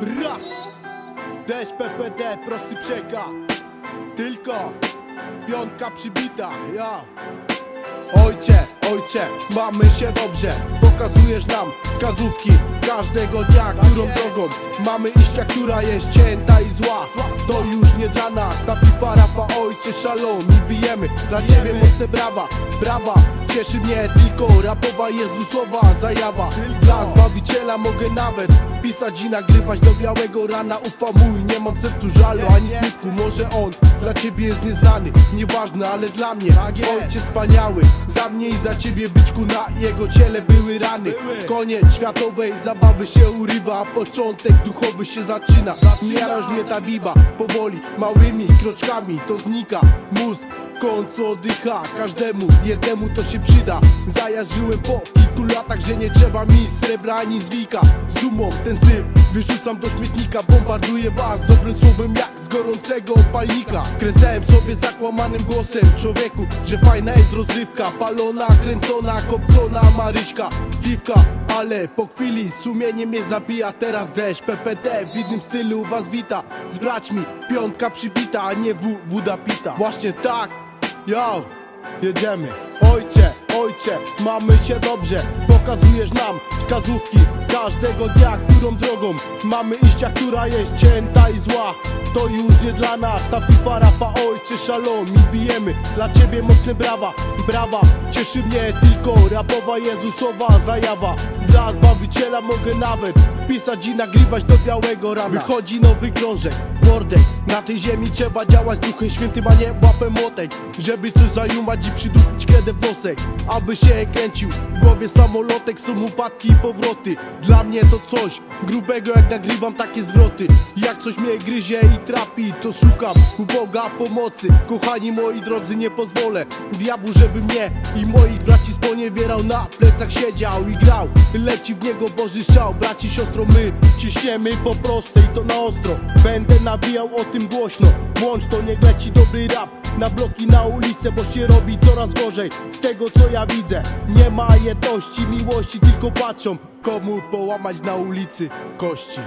Brasz! Deszcz PPD, prosty przekaz Tylko piątka przybita, ja. Ojcze, ojcze, mamy się dobrze. Pokazujesz nam wskazówki każdego dnia Którą drogą. Mamy iść, która jest cięta i zła. To już nie dla nas, ta pipa rapa ojcze szalom I bijemy dla ciebie mocne brawa, brawa Cieszy mnie tylko rapowa Jezusowa zajawa. Dla Zbawiciela mogę nawet pisać i nagrywać do białego rana. Ufa mój, nie mam w sercu żalu ani smutku. Może on dla ciebie jest nieznany, nieważne, ale dla mnie. Ojciec wspaniały, za mnie i za ciebie byczku na jego ciele były rany. Koniec światowej zabawy się urywa, a początek duchowy się zaczyna. Nie mnie ta biba, powoli, małymi kroczkami to znika Mózg w końcu oddycha. Każdemu, jednemu to się przyda. Zajarzyłem po kilku latach, że nie trzeba mi srebra ani zwika. Z dumą ten syp wyrzucam do śmietnika Bombarduję was dobrym słowem jak z gorącego palnika. Kręcałem sobie zakłamanym głosem człowieku Że fajna jest rozrywka. Palona, kręcona, kopcona Maryśka, piwka ale po chwili sumienie mnie zabija. Teraz deszcz, PPD w innym stylu was wita. Z braćmi, piątka przybita, a nie w woda pita. Właśnie tak, yo, jedziemy. Ojcze, ojcze, mamy się dobrze. Pokazujesz nam wskazówki każdego dnia Którą drogą mamy iść, a która jest cięta i zła. To już nie dla nas, ta pipa rapa Ojcze szalom i bijemy. Dla ciebie mocne brawa Brawa, cieszy mnie tylko rapowa Jezusowa zajawa. Dla Zbawiciela mogę nawet pisać i nagrywać do białego rana. Wychodzi nowy krążek, mordek Na tej ziemi trzeba działać duchem świętym, a nie łapem młotek Żeby coś zajumać i przydupić kredę w nosek Aby się kręcił. W głowie samolotek Są upadki powroty. Dla mnie to coś grubego jak nagrywam takie zwroty. Jak coś mnie gryzie i trapi To szukam u Boga pomocy. Kochani moi drodzy nie pozwolę Diabłu żeby mnie i moich braci sponiewierał. Na plecach siedział i grał. Leci w niego Boży szał Braci siostro my ciśniemy po prostej to na ostro. Będę nawijał o tym głośno. Włącz to niech leci dobry rap na bloki, na ulicę, bo się robi coraz gorzej Z tego co ja widzę Nie ma jedności, miłości, tylko patrzą Komu połamać na ulicy kości.